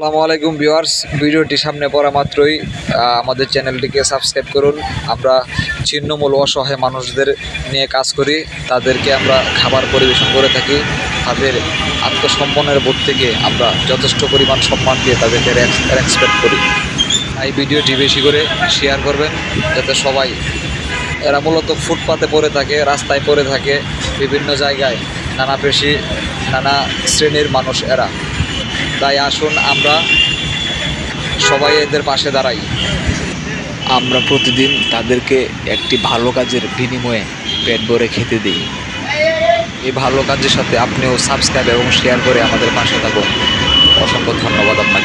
আসসালামু আলাইকুম ভিউয়ার্স, ভিডিওটি সামনে পড়া মাত্রই আমাদের চ্যানেলটিকে সাবস্ক্রাইব করুন। আমরা ছিন্নমূল অসহায় মানুষদের নিয়ে কাজ করি, তাদেরকে আমরা খাবার পরিবেশন করে থাকি, তাদের আত্মসম্মানের বোধ থেকে আমরা যথেষ্ট পরিমাণ সম্মান দিয়ে তাদেরকে রেসপেক্ট করি। এই ভিডিওটি বেশি করে শেয়ার করবেন, যাতে সবাই, এরা মূলত ফুটপাতে পড়ে থাকে, রাস্তায় পড়ে থাকে, বিভিন্ন জায়গায়, নানা পেশি, নানা শ্রেণির মানুষ এরা। তাই আসুন আমরা সবাই এদের পাশে দাঁড়াই। আমরা প্রতিদিন তাদেরকে একটি ভালো কাজের বিনিময়ে পেট ভরে খেতে দিই। এই ভালো কাজের সাথে আপনিও সাবস্ক্রাইব এবং শেয়ার করে আমাদের পাশে থাকুন। অসংখ্য ধন্যবাদ আপনাকে।